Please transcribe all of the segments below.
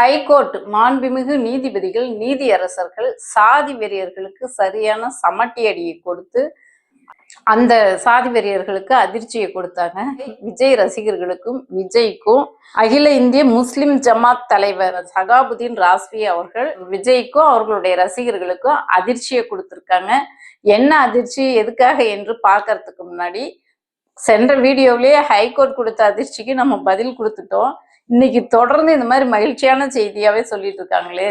High court மாண்புமிகு நீதிபதிகள் நீதியரசர்கள் சாதி வெறியர்களுக்கு சரியான சமட்டி அடியை கொடுத்து அந்த சாதி வெறியர்களுக்கு அதிர்ச்சியை கொடுத்தாங்க. விஜய் ரசிகர்களுக்கும் விஜய்க்கும் அகில இந்திய முஸ்லிம் ஜமாத் தலைவர் சகாபுதீன் ராஸ்வி அவர்கள் விஜய்க்கும் அவர்களுடைய ரசிகர்களுக்கும் அதிர்ச்சியை கொடுத்துருக்காங்க. என்ன அதிர்ச்சி எதுக்காக என்று பார்க்கறதுக்கு முன்னாடி சென்ற வீடியோவிலேயே ஹைகோர்ட் கொடுத்த அதிர்ச்சிக்கு நம்ம பதில் கொடுத்துட்டோம். இன்னைக்கு தொடர்ந்து இந்த மாதிரி மகிழ்ச்சியான செய்தியாவே சொல்லிட்டு இருக்காங்களே.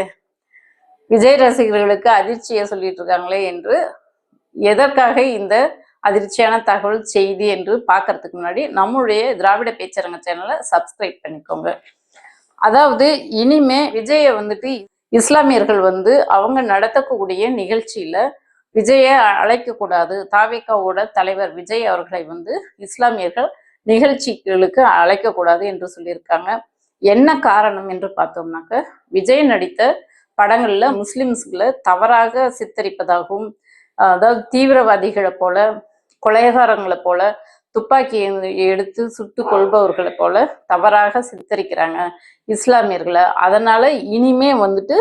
விஜய் ரசிகர்களுக்கு அதிர்ச்சியை சொல்லிட்டு இருக்காங்களே என்று எதற்காக இந்த அதிர்ச்சியான தகவல் செய்தி என்று பார்க்கறதுக்கு முன்னாடி நம்மளுடைய திராவிட பேச்சரங்க சேனலை சப்ஸ்கிரைப் பண்ணிக்கோங்க. அதாவது இனிமே விஜயை வந்துட்டு இஸ்லாமியர்கள் வந்து அவங்க நடத்தக்கூடிய நிகழ்ச்சியில விஜயை அழைக்கக்கூடாது. தாவேக்காவோட தலைவர் விஜய் அவர்களை வந்து இஸ்லாமியர்கள் நிகழ்ச்சிகளுக்கு அழைக்கக்கூடாது என்று சொல்லியிருக்காங்க. என்ன காரணம் என்று பார்த்தோம்னாக்க விஜய் நடித்த படங்கள்ல முஸ்லிம்ஸ்களை தவறாக சித்தரிப்பதாகவும் அதாவது தீவிரவாதிகளை போல கொலைகாரங்களை போல துப்பாக்கி எடுத்து சுட்டு கொள்பவர்களை போல தவறாக சித்தரிக்கிறாங்க இஸ்லாமியர்களை. அதனால இனிமே வந்துட்டு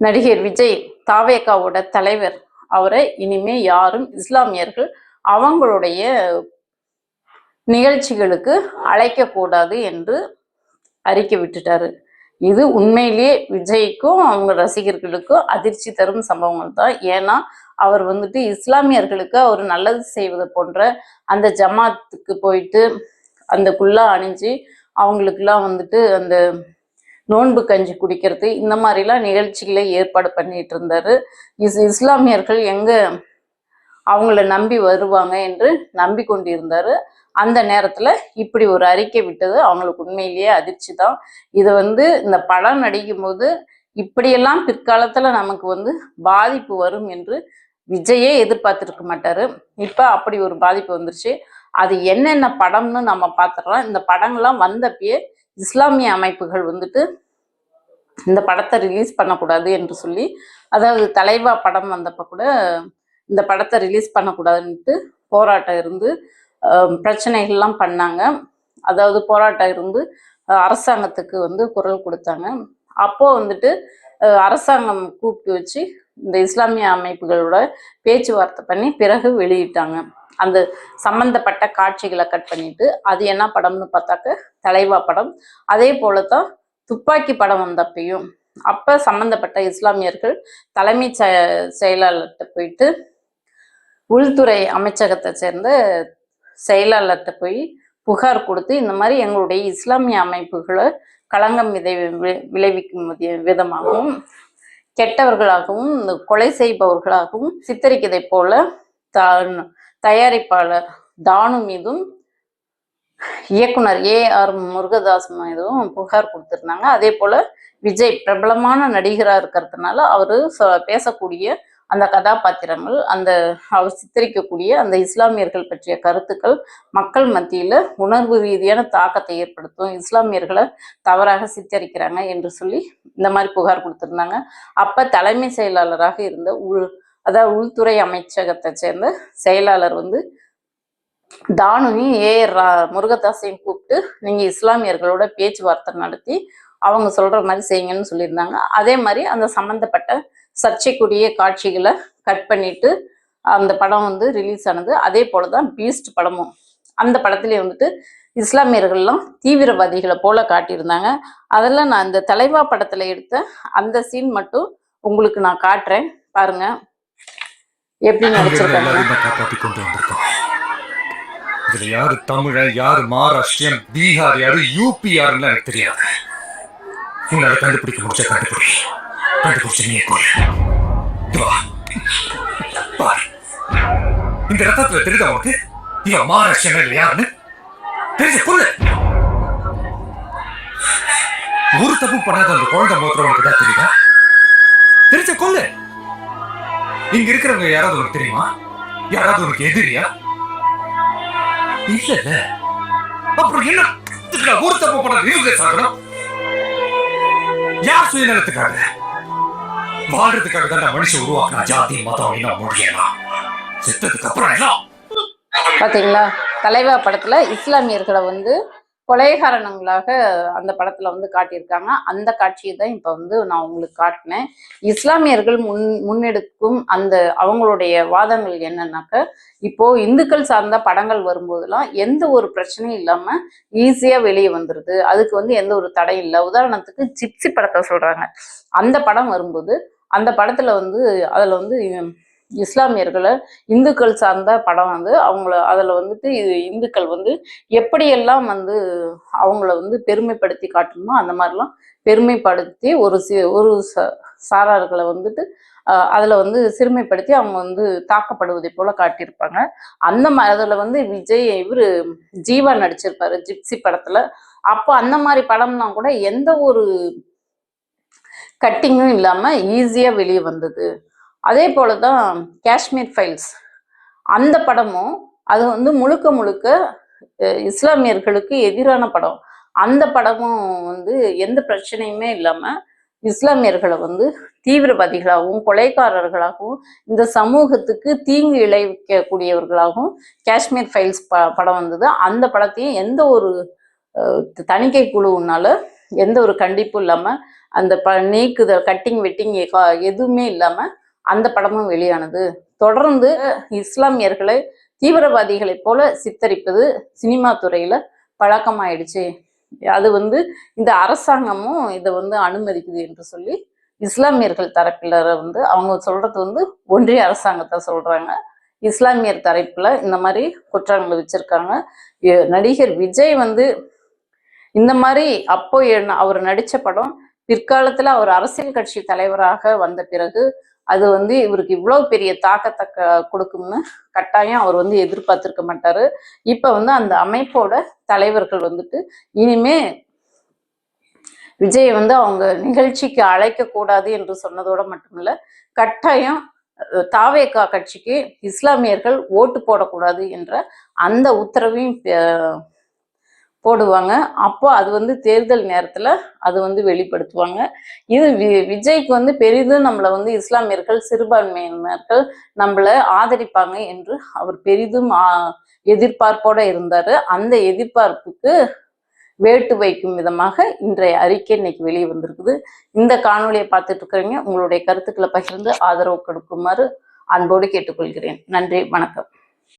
நடிகர் விஜய் தாவேகாவோட தலைவர். அவரை இனிமே யாரும் இஸ்லாமியர்கள் அவங்களுடைய நிகழ்ச்சிகளுக்கு அழைக்கக்கூடாது என்று அறிக்கை விட்டுட்டாரு. இது உண்மையிலேயே விஜய்க்கும் அவங்க ரசிகர்களுக்கும் அதிர்ச்சி தரும் சம்பவங்கள் தான். ஏன்னா அவர் வந்துட்டு இஸ்லாமியர்களுக்கு அவர் நல்லது செய்வது போன்ற அந்த ஜமாத்துக்கு போயிட்டு அந்த குல்லா அணிஞ்சு அவங்களுக்கெல்லாம் வந்துட்டு அந்த நோன்பு கஞ்சி குடிக்கிறது. இந்த மாதிரிலாம் நிகழ்ச்சிகளை ஏற்பாடு பண்ணிட்டு இருந்தாரு. இஸ் இஸ்லாமியர்கள் எங்க அவங்கள நம்பி வருவாங்க என்று நம்பி கொண்டிருந்தாரு அந்த நேரத்துல இப்படி ஒரு அறிக்கை விட்டது. அவங்களுக்கு உண்மையிலேயே அதிர்ச்சி தான். இது வந்து இந்த படம் நடிக்கும் போது இப்படியெல்லாம் பிற்காலத்துல நமக்கு வந்து பாதிப்பு வரும் என்று விஜயே எதிர்பார்த்துருக்க மாட்டாரு. இப்ப அப்படி ஒரு பாதிப்பு வந்துருச்சு. அது என்னென்ன படம்னு நம்ம பார்த்துடலாம் இந்த படங்கள்லாம் வந்தப்பயே இஸ்லாமிய அமைப்புகள் வந்துட்டு இந்த படத்தை ரிலீஸ் பண்ணக்கூடாது என்று சொல்லி அதாவது தலைவா படம் வந்தப்போ கூட இந்த படத்தை ரிலீஸ் பண்ணக்கூடாதுன்ட்டு போராட்டம் இருந்து பிரச்சனைகள்லாம் பண்ணாங்க. அதாவது போராட்டம் இருந்து அரசாங்கத்துக்கு வந்து குரல் கொடுத்தாங்க. அப்போ வந்துட்டு அரசாங்கம் கூப்பிட்டு வச்சு இந்த இஸ்லாமிய அமைப்புகளோட பேச்சுவார்த்தை பண்ணி பிறகு வெளியிட்டாங்க. அந்த சம்பந்தப்பட்ட காட்சிகளை கட் பண்ணிட்டு அது என்ன படம்னு பார்த்தாக்க தலைவா படம். அதே போல தான் துப்பாக்கி படம் வந்தப்பையும் அப்போ சம்பந்தப்பட்ட இஸ்லாமியர்கள் தலைமை செயலாளர்கிட்ட போயிட்டு உள்துறை அமைச்சகத்தை சேர்ந்த செயலாளர்கிட்ட போய் புகார் கொடுத்து இந்த மாதிரி எங்களுடைய இஸ்லாமிய அமைப்புகளை களங்கம் விதை வி- விளைவிக்கும் வித- விதமாகவும் கெட்டவர்களாகவும் இந்த கொலை செய்பவர்களாகவும் சித்தரிக்கதை போல த தயாரிப்பாளர் தானு மீதும் இயக்குனர் ஏ ஆர் முருகதாஸ் மீதும் புகார் கொடுத்துருந்தாங்க. அதே போல விஜய் பிரபலமான நடிகராக இருக்கிறதுனால அவர் பேசக்கூடிய அந்த கதாபாத்திரங்கள் அந்த அவர் சித்தரிக்கக்கூடிய அந்த இஸ்லாமியர்கள் பற்றிய கருத்துக்கள் மக்கள் மத்தியில் உணர்வு ரீதியான தாக்கத்தை ஏற்படுத்தும். இஸ்லாமியர்களை தவறாக சித்தரிக்கிறாங்க என்று சொல்லி இந்த மாதிரி புகார் கொடுத்துருந்தாங்க. அப்போ தலைமை செயலாளராக இருந்த உள் அதாவது உள்துறை அமைச்சகத்தை சேர்ந்த செயலாளர் வந்து தானுவையும் ஏ ரா- முருகதாஸையும் கூப்பிட்டு நீங்க இஸ்லாமியர்களோட பேச்சுவார்த்தை நடத்தி அவங்க சொல்ற மாதிரி செய்யுங்கன்னு சொல்லியிருந்தாங்க. அதே மாதிரி அந்த சம்பந்தப்பட்ட சர்ச்சைக்குரிய காட்சிகளை கட் பண்ணிட்டு அந்த படம் வந்து ரிலீஸ் ஆனது. அதே போலதான் பீஸ்ட் படமும். அந்த படத்துலயே வந்துட்டு இஸ்லாமியர்கள்லாம் தீவிரவாதிகளை போல காட்டியிருந்தாங்க. அதெல்லாம் நான் இந்த தலைவா படத்துல எடுத்த அந்த சீன் மட்டும் உங்களுக்கு நான் காட்டுறேன். பாருங்க. எப்படி நடிச்சிருக்காங்க. இதுல யாரு தமிழன் யாரு மகாராஷ்டிரியன் பீகார் யாரு யூபி யாருன்னு எனக்கு தெரியாது. உன்னால கண்டுபிடிக்க முடிச்ச கண்டுபிடி. கண்டுபிடிச்ச நீ பார். இந்த ரத்தத்துல தெரியுதா உனக்கு? இவன் மகாராஷ்டிரியன் இல்லை யாருன்னு? தெரிஞ்ச கொள்ளு. ஒரு தப்பு பண்ணாத அந்த குழந்தை மோத்திரம் உனக்கு தான் தெரியுதா? தெரிஞ்ச கொள்ளு. இங்க இருக்கிறவங்க யாராவது உனக்கு தெரியுமா? யாராவது உனக்கு எதிரியா? இல்ல இல்ல அப்புறம் என்ன? இதுக்கு நான் ஒரு தப்பு பண்ண இவங்க சாகணும் யார் சுயநலத்துக்காக? வாழ்றதுக்காக தான் மனுஷன் உருவாக்கின ஜாதி மதம் என்ன மொழியெல்லாம் செத்ததுக்கு அப்புறம் என்ன பாத்தீங்களா? தலைவா படத்துல இஸ்லாமியர்களை வந்து கொலைகாரணங்களாக அந்த படத்துல வந்து காட்டியிருக்காங்க. அந்த காட்சியை தான் இப்ப வந்து நான் உங்களுக்கு காட்டினேன். இஸ்லாமியர்கள் முன் முன்னெடுக்கும் அந்த அவங்களுடைய வாதங்கள் என்னன்னாக்க இப்போ இந்துக்கள் சார்ந்த படங்கள் வரும்போதெல்லாம் எந்த ஒரு பிரச்சனையும் இல்லாம ஈஸியா வெளியே வந்துருது. அதுக்கு வந்து எந்த ஒரு தடையும் இல்லை. உதாரணத்துக்கு ஜிப்சி படத்தை சொல்றாங்க. அந்த படம் வரும்போது அந்த படத்துல வந்து அதுல வந்து இஸ்லாமியர்களை இந்துக்கள் சார்ந்த படம் வந்து அவங்கள அதில் வந்துட்டு இது இந்துக்கள் வந்து எப்படியெல்லாம் வந்து அவங்கள வந்து பெருமைப்படுத்தி காட்டணுமோ அந்த மாதிரிலாம் பெருமைப்படுத்தி ஒரு சி ஒரு ச சாரார்களை வந்துட்டு அதில் வந்து சிறுமைப்படுத்தி அவங்க வந்து தாக்கப்படுவதை போல காட்டியிருப்பாங்க. அந்த மாதிரி அதில் வந்து விஜய் இவரு ஜீவா நடிச்சிருப்பாரு ஜிப்சி படத்தில். அப்போ அந்த மாதிரி படம்லாம் கூட எந்த ஒரு கட்டிங்கும் இல்லாமல் ஈஸியாக வெளியே வந்தது. அதே போலதான் காஷ்மீர் ஃபைல்ஸ் அந்த படமும் அது வந்து முழுக்க முழுக்க இஸ்லாமியர்களுக்கு எதிரான படம். அந்த படமும் வந்து எந்த பிரச்சனையுமே இல்லாமல் இஸ்லாமியர்களை வந்து தீவிரவாதிகளாகவும் கொலைக்காரர்களாகவும் இந்த சமூகத்துக்கு தீங்கு இழைக்கக்கூடியவர்களாகவும் காஷ்மீர் ஃபைல்ஸ் ப படம் வந்தது. அந்த படத்தையும் எந்த ஒரு தணிக்கை குழுவுனால எந்த ஒரு கண்டிப்பும் இல்லாமல் அந்த ப நீக்குதல் கட்டிங் வெட்டிங் எதுவுமே இல்லாமல் அந்த படமும் வெளியானது. தொடர்ந்து இஸ்லாமியர்களை தீவிரவாதிகளைப் போல சித்தரிப்பது சினிமா துறையில பழக்கமாயிடுச்சு. அது வந்து இந்த அரசாங்கமும் இதை வந்து அனுமதிக்குது என்று சொல்லி இஸ்லாமியர்கள் தரப்பில வந்து அவங்க சொல்றது வந்து ஒன்றிய அரசாங்கத்தை சொல்றாங்க. இஸ்லாமியர் தரப்புல இந்த மாதிரி குற்றங்களை வச்சிருக்காங்க. நடிகர் விஜய் வந்து இந்த மாதிரி அப்போ என்ன- அவர் நடிச்ச படம் பிற்காலத்துல அவர் அரசியல் கட்சி தலைவராக வந்த பிறகு அது வந்து இவருக்கு இவ்வளவு பெரிய தாக்கத்தை க- கொடுக்கும்னு கட்டாயம் அவர் வந்து எதிர்பார்த்திருக்க மாட்டாரு. இப்ப வந்து அந்த அமைப்போட தலைவர்கள் வந்துட்டு இனிமே விஜய் வந்து அவங்க நிகழ்ச்சிக்கு அழைக்க கூடாது என்று சொன்னதோட மட்டுமில்ல கட்டாயம் தாவேக்கா தாவேகா கட்சிக்கு இஸ்லாமியர்கள் ஓட்டு போடக்கூடாது என்ற அந்த உத்தரவையும் போடுவாங்க. அப்போ அது வந்து தேர்தல் நேரத்தில் அது வந்து வெளிப்படுத்துவாங்க. இது வி- விஜய்க்கு வந்து பெரிதும் நம்மளை வந்து இஸ்லாமியர்கள் சிறுபான்மையினர்கள் நம்மளை ஆதரிப்பாங்க என்று அவர் பெரிதும் எதிர்பார்ப்போட இருந்தார். அந்த எதிர்பார்ப்புக்கு வேட்டு வைக்கும் விதமாக இன்றைய அறிக்கை இன்னைக்கு வெளியே வந்திருக்குது. இந்த காணொலியை பார்த்துட்டு இருக்கிறீங்க உங்களுடைய கருத்துக்களை பகிர்ந்து ஆதரவு கொடுக்குமாறு அன்போடு கேட்டுக்கொள்கிறேன். நன்றி வணக்கம்.